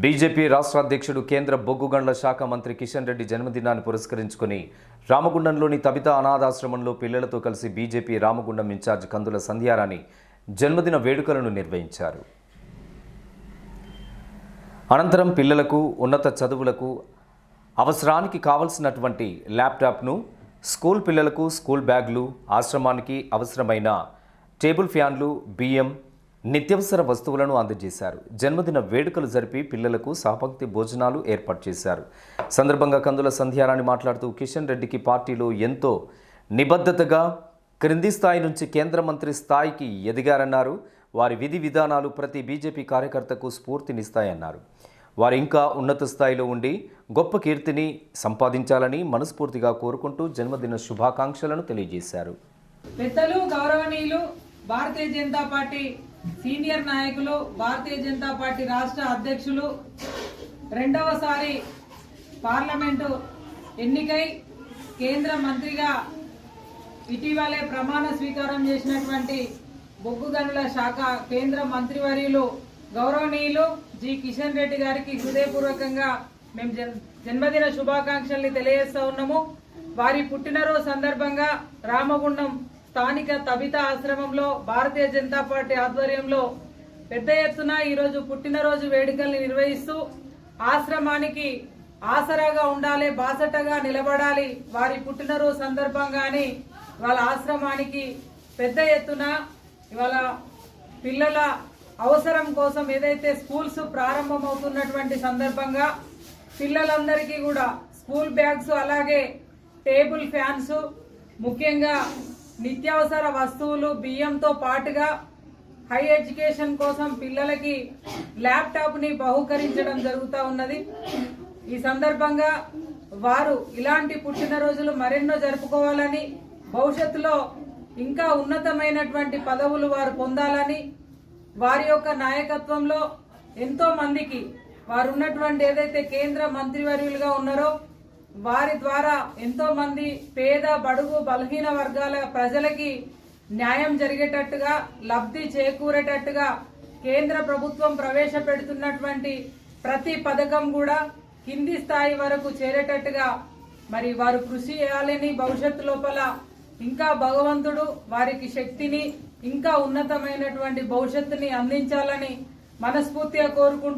BJP రాష్ట్ర అధ్యక్షుడు కేంద్ర బొగ్గు గండ్ల శాఖ మంత్రి కిషన్ రెడ్డి జన్మదినాన్ని పురస్కరించుకుని రామగుండంలోని తబిత అనాథాశ్రమంలో పిల్లలతో కలిసి బీజేపీ రామగుండం ఇన్ఛార్జ్ కందుల సంధ్యారాణి జన్మదిన వేడుకలను నిర్వహించారు. అనంతరం పిల్లలకు ఉన్నత చదువులకు అవసరానికి కావలసినటువంటి ల్యాప్టాప్ను స్కూల్ పిల్లలకు స్కూల్ బ్యాగ్లు ఆశ్రమానికి అవసరమైన టేబుల్ ఫ్యాన్లు బియ్యం నిత్యవసర వస్తువులను అందజేశారు. జన్మదిన వేడుకలు జరిపి పిల్లలకు సహపంక్తి భోజనాలు ఏర్పాటు చేశారు. సందర్భంగా కందుల సంధ్యారాణి మాట్లాడుతూ కిషన్ రెడ్డికి పార్టీలో ఎంతో నిబద్ధతగా క్రింది స్థాయి నుంచి కేంద్ర మంత్రి స్థాయికి ఎదిగారన్నారు. వారి విధి విధానాలు ప్రతి బీజేపీ కార్యకర్తకు స్ఫూర్తినిస్తాయన్నారు. వారు ఇంకా ఉన్నత స్థాయిలో ఉండి గొప్ప కీర్తిని సంపాదించాలని మనస్ఫూర్తిగా కోరుకుంటూ జన్మదిన శుభాకాంక్షలను తెలియజేశారు. పెద్దలు గౌరవనీయులు భారతీయ జనతా పార్టీ సీనియర్ నాయకులు భారతీయ జనతా పార్టీ రాష్ట్ర అధ్యక్షులు రెండవసారి పార్లమెంటు ఎన్నికై కేంద్ర మంత్రిగా ఇటీవలే ప్రమాణ స్వీకారం చేసినటువంటి బొగ్గు గనుల శాఖ కేంద్ర మంత్రివర్యులు గౌరవనీయులు జి. కిషన్ రెడ్డి గారికి హృదయపూర్వకంగా మేము జన్- జన్మదిన శుభాకాంక్షల్ని తెలియజేస్తా ఉన్నాము. వారి పుట్టినరోజు సందర్భంగా రామగుండం స్థానిక తబిత ఆశ్రమంలో భారతీయ జనతా పార్టీ ఆధ్వర్యంలో పెద్ద ఎత్తున ఈరోజు పుట్టినరోజు వేడుకల్ని నిర్వహిస్తూ ఆశ్రమానికి ఆసరాగా ఉండాలి బాసటగా నిలబడాలి వారి పుట్టినరోజు సందర్భంగాని వాళ్ళ ఆశ్రమానికి పెద్ద ఎత్తున ఇవాళ పిల్లల అవసరం కోసం ఏదైతే స్కూల్స్ ప్రారంభమవుతున్నటువంటి సందర్భంగా పిల్లలందరికీ కూడా స్కూల్ బ్యాగ్స్ అలాగే టేబుల్ ఫ్యాన్స్ ముఖ్యంగా నిత్యావసర వస్తువులు బియ్యంతో పాటుగా హై ఎడ్యుకేషన్ కోసం పిల్లలకి ల్యాప్టాప్ని బహుకరించడం జరుగుతూ ఉన్నది. ఈ సందర్భంగా వారు ఇలాంటి పుట్టినరోజులు మరెన్నో జరుపుకోవాలని భవిష్యత్తులో ఇంకా ఉన్నతమైనటువంటి పదవులు వారు పొందాలని వారి యొక్క నాయకత్వంలో ఎంతో మందికి వారు ఉన్నటువంటి ఏదైతే కేంద్ర మంత్రివర్యులుగా ఉన్నారో వారి ద్వారా ఎంతో మంది పేద బడుగు బలహీన వర్గాల ప్రజలకి న్యాయం జరిగేటట్టుగా లబ్ధి చేకూరేటట్టుగా కేంద్ర ప్రభుత్వం ప్రవేశపెడుతున్నటువంటి ప్రతి పథకం కూడా కింది స్థాయి వరకు చేరేటట్టుగా మరి వారు కృషి చేయాలని భవిష్యత్తు లోపల ఇంకా భగవంతుడు వారికి శక్తిని ఇంకా ఉన్నతమైనటువంటి భవిష్యత్తుని అందించాలని మనస్ఫూర్తిగా కోరుకుంటూ